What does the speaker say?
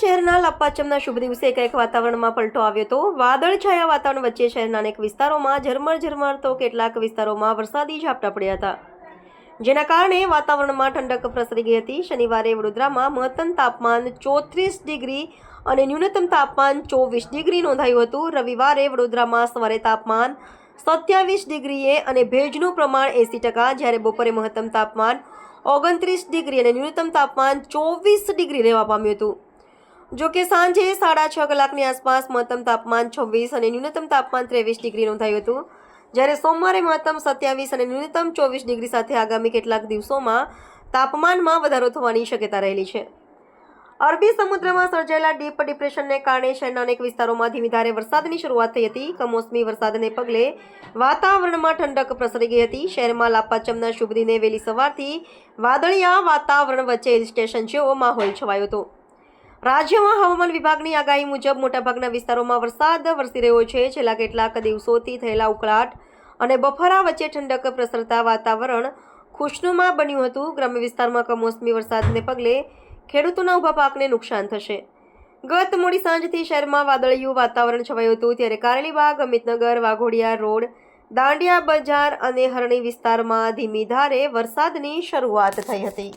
શહેરના લાપાચમના શુભ દિવસે એક વાતાવરણમાં પલટો આવ્યો હતો. વાદળછાયા વાતાવરણ વચ્ચે શહેરના અનેક વિસ્તારોમાં ઝરમર ઝરમર તો કેટલાક વિસ્તારોમાં વરસાદી ઝાપટા પડ્યા હતા. જેના કારણે વાતાવરણમાં ઠંડક પ્રસરી ગઈ હતી. શનિવારે વડોદરામાં મહત્તમ તાપમાન ચોત્રીસ ડિગ્રી અને ન્યૂનતમ તાપમાન ચોવીસ ડિગ્રી નોંધાયું હતું. રવિવારે વડોદરામાં સવારે તાપમાન સત્યાવીસ ડિગ્રીએ અને ભેજનું પ્રમાણ એંસી ટકા, જ્યારે બપોરે મહત્તમ તાપમાન ઓગણત્રીસ ડિગ્રી અને ન્યૂનતમ તાપમાન ચોવીસ ડિગ્રી રહેવા પામ્યું હતું. જો કે સાંજે સાડા છ કલાકની આસપાસ મહત્તમ તાપમાન છવ્વીસ અને ન્યૂનતમ તાપમાન ત્રેવીસ ડિગ્રી નોંધાયું હતું. જ્યારે સોમવારે મહત્તમ સત્યાવીસ અને ન્યૂનતમ ચોવીસ ડિગ્રી સાથે આગામી કેટલાક દિવસોમાં તાપમાનમાં વધારો થવાની શક્યતા રહેલી છે. અરબી સમુદ્રમાં સર્જાયેલા ડીપ ડિપ્રેશનને કારણે શહેરના અનેક વિસ્તારોમાં ધીમી ધારે વરસાદની શરૂઆત થઈ હતી. કમોસમી વરસાદને પગલે વાતાવરણમાં ઠંડક પ્રસરી ગઈ હતી. શહેરમાં લાપાચમના શુભ દિને વહેલી સવારથી વાદળિયા વાતાવરણ વચ્ચે હિલ સ્ટેશન જેવો માહોલ છવાયો હતો. રાજ્યમાં હવામાન વિભાગની આગાહી મુજબ મોટાભાગના વિસ્તારોમાં વરસાદ વરસી રહ્યો છે. છેલ્લા કેટલાક દિવસોથી થયેલા ઉકળાટ અને બફારા વચ્ચે ઠંડક પ્રસરતા વાતાવરણ ખુશનુમા બન્યું હતું. ગ્રામ્ય વિસ્તારમાં કમોસમી વરસાદને પગલે ખેડૂતોના ઊભા પાકને નુકસાન થશે. ગત મોડી સાંજથી શહેરમાં વાદળિયું વાતાવરણ છવાયું હતું. ત્યારે કારેલીબાગ, અમિતનગર, વાઘોડિયા રોડ, દાંડિયા બજાર અને હરણી વિસ્તારમાં ધીમી ધારે વરસાદની શરૂઆત થઈ હતી.